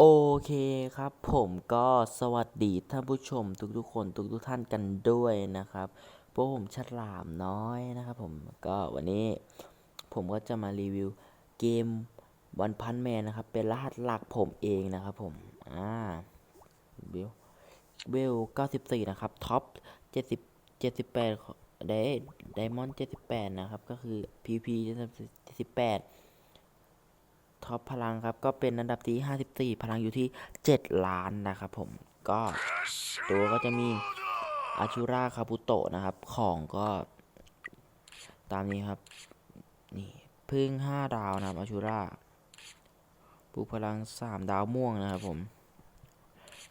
โอเคครับ ผมก็สวัสดีท่านผู้ชมทุกๆคนทุกๆท่านกันด้วยนะครับพวกผมฉลามน้อยนะครับผมก็วันนี้ผมก็จะมารีวิวเกมวันพันแมนนะครับ เป็นรหัสหลักผมเองนะครับผมอ่าเวลเวล94 นะครับท็อป70 78ไดไดมอนด์78 นะครับ ก็คือ PP 78 ท็อปพลังครับ ก็เป็นอันดับที่ 54 พลังอยู่ที่ 7 ล้านนะครับผมก็ตัวก็จะมีอาชูราคาบุโตะนะครับ ของก็ตามนี้ครับนี่พึ่ง 5 ดาวนะครับอาชูราปูพลัง 3 ดาวม่วงนะครับผม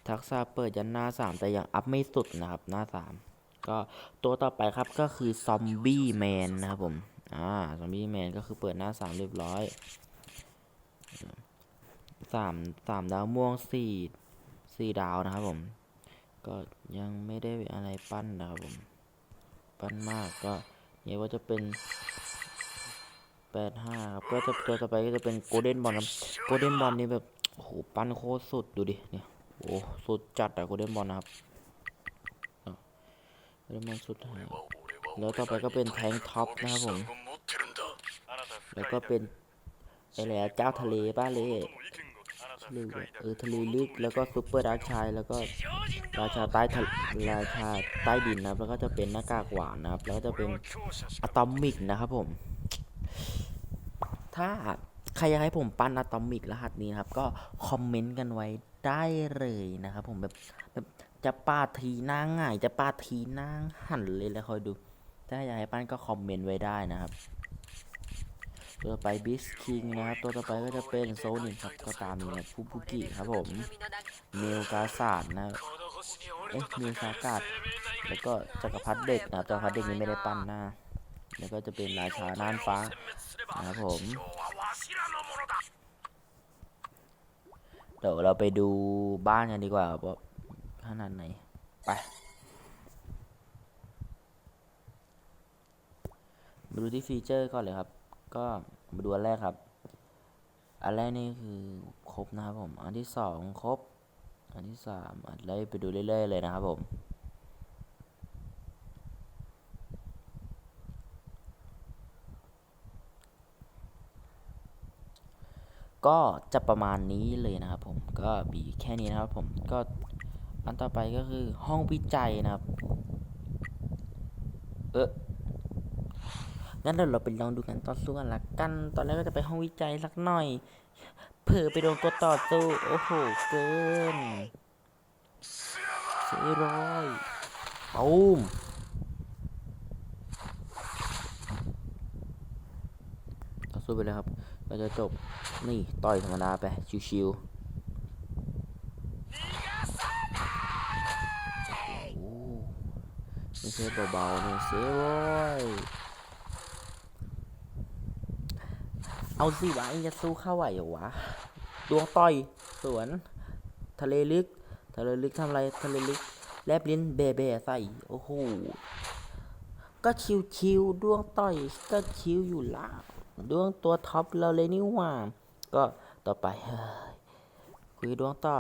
ทักษะเปิดยันหน้า 3 แต่ยังอัพไม่สุดนะครับหน้า 3 ก็ตัวต่อไปครับก็คือซอมบี้แมนนะครับผม อ่า ซอมบี้แมนก็คือเปิดหน้า 3 เรียบร้อย สามสามดาวม่วงสี่สี่ดาวนะครับผม ก็ยังไม่ได้อะไรปั้นนะครับผม ปั้นมากก็เนี่ยว่าจะเป็นแปดห้าครับ ก็จะตัวต่อไปก็จะเป็นโกลเด้นบอลครับโกลเด้นบอลนี่แบบโอ้โหปั้นโคตรสุดดูดิเนี่ยโอ้สุดจัดอะโกลเด้นบอลนะครับโกลเด้นบอลสุดแล้วต่อไปก็เป็นแทงท็อปนะครับผม แล้วก็เป็นไอ้แหละเจ้าทะเลบ้าเล่ ลืมเออทะเลลึกแล้วก็ซุปเปอร์ดาร์กชายแล้วก็ราชาใต้ทะราชาใต้ดินนะครับ แล้วก็จะเป็นหน้ากากหวานนะครับ แล้วก็จะเป็นอะตอมิกนะครับผม ถ้าใครอยากให้ผมปั้นอะตอมิกรหัสนี้นะครับ ก็คอมเมนต์กันไว้ได้เลยนะครับผมแบบแบบจะปาดทีหน้าง่าย จะปาดทีหน้าหันเลยแล้วคอยดู ถ้าอยากให้ปั้นก็คอมเมนต์ไว้ได้นะครับ ตัวไปบิสคิงนะครับ ตัวต่อไปก็จะเป็นโซนิกครับ ก็ตามนี้นะฟูบุกิครับผมเมลกาซาดนะ เอ๊ะเมลซากาดแล้วก็จักรพรรดิเด็กนะจักรพรรดิเด็กนี้ไม่ได้ปั้นน้าแล้วก็จะเป็นราชาน่านฟ้านะครับผม เดี๋ยวเราไปดูบ้านกันดีกว่าว่าขนาดไหน ไปมาดูที่ฟีเจอร์ก่อนเลยครับ ก็มาดูอันแรกครับ อันแรกนี่คือครบนะครับผม อันที่สองครบ อันที่สามอันไล่ไปดูเรื่อยๆเลยนะครับผม ก็จะประมาณนี้เลยนะครับผม ก็มีแค่นี้นะครับผม ก็อันต่อไปก็คือห้องวิจัยนะครับ เออ งั้นเดี๋ยวเราไปลองดูกันต่อสู้กันละกัน ตอนแรกก็จะไปห้องวิจัยสักหน่อย เผลอไปโดนตัวต่อสู้ โอ้โห เกินสี่ร้อยตูมต่อสู้ไปเลยครับ เราจะจบ นี่ต่อยธรรมดาไป ชิวๆโอ้โหไม่ใช่เบาๆเนี่ยเสียโว้ย เอาสิวะเองจะสู้เข้าไหวเหรอวะ ดวงต่อย สวน ทะเลลึก ทะเลลึกทำอะไร ทะเลลึก แลบลิ้นเบเบใส่ โอ้โห ก็ชิวชิวๆดวงต่อย ก็ชิวอยู่ละดวงตัวท็อปเราเลยนี่หว่า ก็ต่อไปเฮ้ยคุยดวงต่อ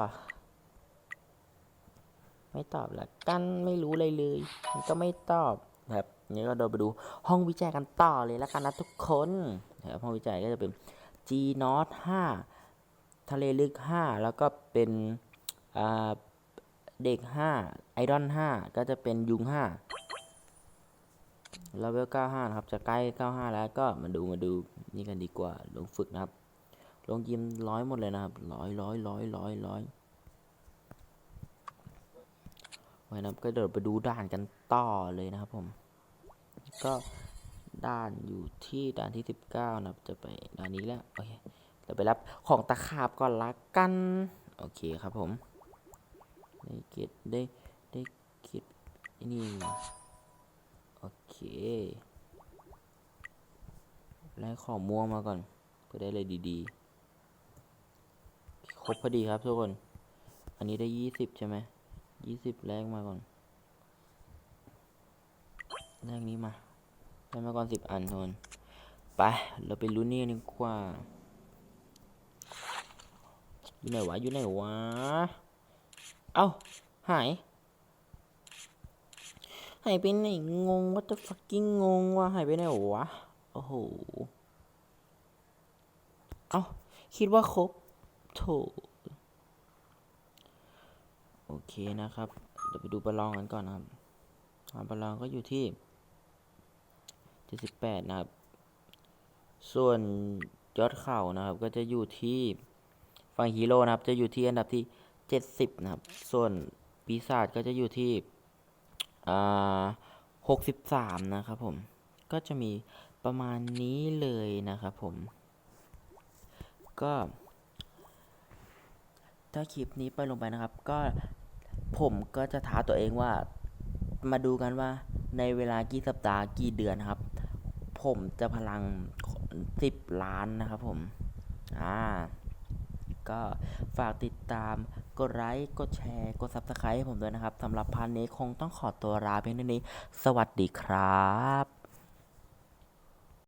ไม่ตอบละกันไม่รู้เลยเลย มันก็ไม่ตอบ ครับนี้ก็เดินไปดูห้องวิจัยกันต่อเลยแล้วกันนะทุกคนนะครับห้องวิจัยก็จะเป็น G Not 5ทะเลลึก 5 แล้วก็เป็นเด็ก 5 ไอดอน 5 ก็จะเป็นยุง 5 เลเวล 95 นะครับ จะใกล้ 95 แล้วก็มาดูมาดูนี่กันดีกว่าลงฝึกนะครับ ลงยิมร้อยหมดเลยนะครับร้อยร้อยร้อยร้อยร้อย ไว้นะครับก็เดี๋ยวไปดูด่านกันต่อเลยนะครับผม ก็ด่านอยู่ที่ด่านที่ 19 นะครับ จะไปด่านนี้แล้ว โอเคเดี๋ยวไปรับของตะขาบก่อนละกัน โอเคครับผม ได้เก็บได้ได้เก็บนี่มาโอเคไล่ของม่วงมาก่อนเพื่อได้เลยดีๆ ครบพอดีครับทุกคน อันนี้ได้ 20 ใช่ไหม 20แรกมาก่อน แรกนี้มาได้มาก่อน10อันทุนไป เราไปลุ้นนี่ดีกว่า อยู่ไหนวะ อยู่ไหนวะ เอ้า หาย หายไปไหน งงว่าจะ fucking งงว่าหายไปไหนวะ โอ้โห เอ้า คิดว่าครบโถ โอเคนะครับเดี๋ยวไปดูประลองกันก่อนนะครับอ่าประลองก็อยู่ที่78นะครับ ส่วนยอดเข่านะครับ ก็จะอยู่ที่ฝั่งฮีโร่นะครับ จะอยู่ที่อันดับที่70นะครับ ส่วนปีศาจก็จะอยู่ที่อ่า63นะครับผม ก็จะมีประมาณนี้เลยนะครับผม ก็ถ้าคลิปนี้ไปลงไปนะครับ ก็ ผมก็จะท้าตัวเองว่า มาดูกันว่าในเวลากี่สัปดาห์กี่เดือนครับ ผมจะพลังสิบล้านนะครับผม อ่า ก็ฝากติดตาม กดไลค์ กดแชร์ กด Subscribe ให้ผมด้วยนะครับสำหรับพาร์ทนี้คงต้องขอตัวลาเพียงเท่านี้ สวัสดีครับ